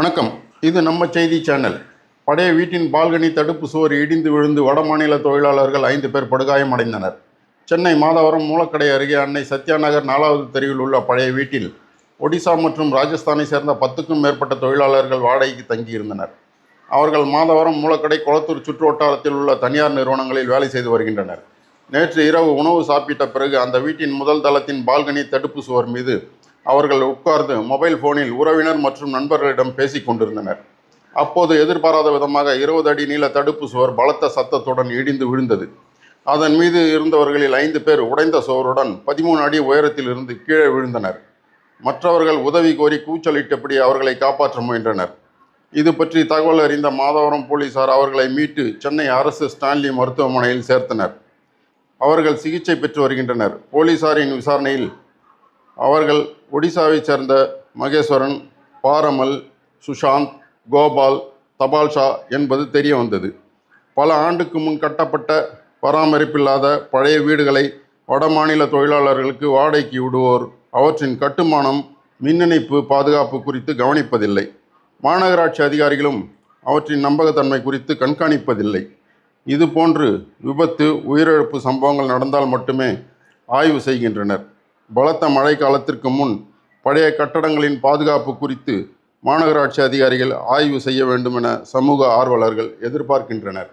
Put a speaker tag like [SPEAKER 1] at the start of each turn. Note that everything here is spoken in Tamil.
[SPEAKER 1] வணக்கம். இது நம்ம செய்தி சேனல். பழைய வீட்டின் பால்கனி தடுப்பு சுவர் இடிந்து விழுந்து வடமாநில தொழிலாளர்கள் ஐந்து பேர் படுகாயம் அடைந்தனர். சென்னை மாதவரம் மூலக்கடை அருகே அன்னை சத்யா நகர் நாலாவது தெருவில் உள்ள பழைய வீட்டில் ஒடிசா மற்றும் ராஜஸ்தானை சேர்ந்த பத்துக்கும் மேற்பட்ட தொழிலாளர்கள் வாடகைக்கு தங்கியிருந்தனர். அவர்கள் மாதவரம் மூலக்கடை குளத்தூர் சுற்று வட்டாரத்தில் உள்ள தனியார் நிறுவனங்களில் வேலை செய்து வருகின்றனர். நேற்று இரவு உணவு சாப்பிட்ட பிறகு அந்த வீட்டின் முதல் தளத்தின் பால்கனி தடுப்பு சுவர் மீது அவர்கள் உட்கார்ந்து மொபைல் போனில் உறவினர் மற்றும் நண்பர்களிடம் பேசிக் கொண்டிருந்தனர். அப்போது எதிர்பாராத விதமாக இருபது அடி நீள தடுப்பு சுவர் பலத்த சத்தத்துடன் இடிந்து விழுந்தது. அதன் மீது இருந்தவர்களில் ஐந்து பேர் உடைந்த சுவருடன் பதிமூணு அடி உயரத்தில் இருந்து கீழே விழுந்தனர். மற்றவர்கள் உதவி கோரி கூச்சலிட்டபடி அவர்களை காப்பாற்ற முயன்றனர். இது பற்றி தகவல் அறிந்த மாதவரம் போலீசார் அவர்களை மீட்டு சென்னை அரசு ஸ்டான்லி மருத்துவமனையில் சேர்த்தனர். அவர்கள் சிகிச்சை பெற்று வருகின்றனர். போலீசாரின் விசாரணையில் அவர்கள் ஒடிசாவைச் சேர்ந்த மகேஸ்வரன் பாரமல் சுஷாந்த் கோபால் தபால்ஷா என்பது தெரிய வந்தது. பல ஆண்டுக்கு முன் கட்டப்பட்ட பராமரிப்பில்லாத பழைய வீடுகளை வடமாநில தொழிலாளர்களுக்கு வாடகைக்கு விடுவோர் அவற்றின் கட்டுமானம் மின்னணைப்பு பாதுகாப்பு குறித்து கவனிப்பதில்லை. மாநகராட்சி அதிகாரிகளும் அவற்றின் நம்பகத்தன்மை குறித்து கண்காணிப்பதில்லை. இதுபோன்று விபத்து உயிரிழப்பு சம்பவங்கள் நடந்தால் மட்டுமே ஆய்வு செய்கின்றனர். பலத்த மழை காலத்திற்கு முன் பழைய கட்டடங்களின் பாதுகாப்பு குறித்து மாநகராட்சி அதிகாரிகள் ஆய்வு செய்ய வேண்டும் என சமூக ஆர்வலர்கள் எதிர்பார்க்கின்றனர்.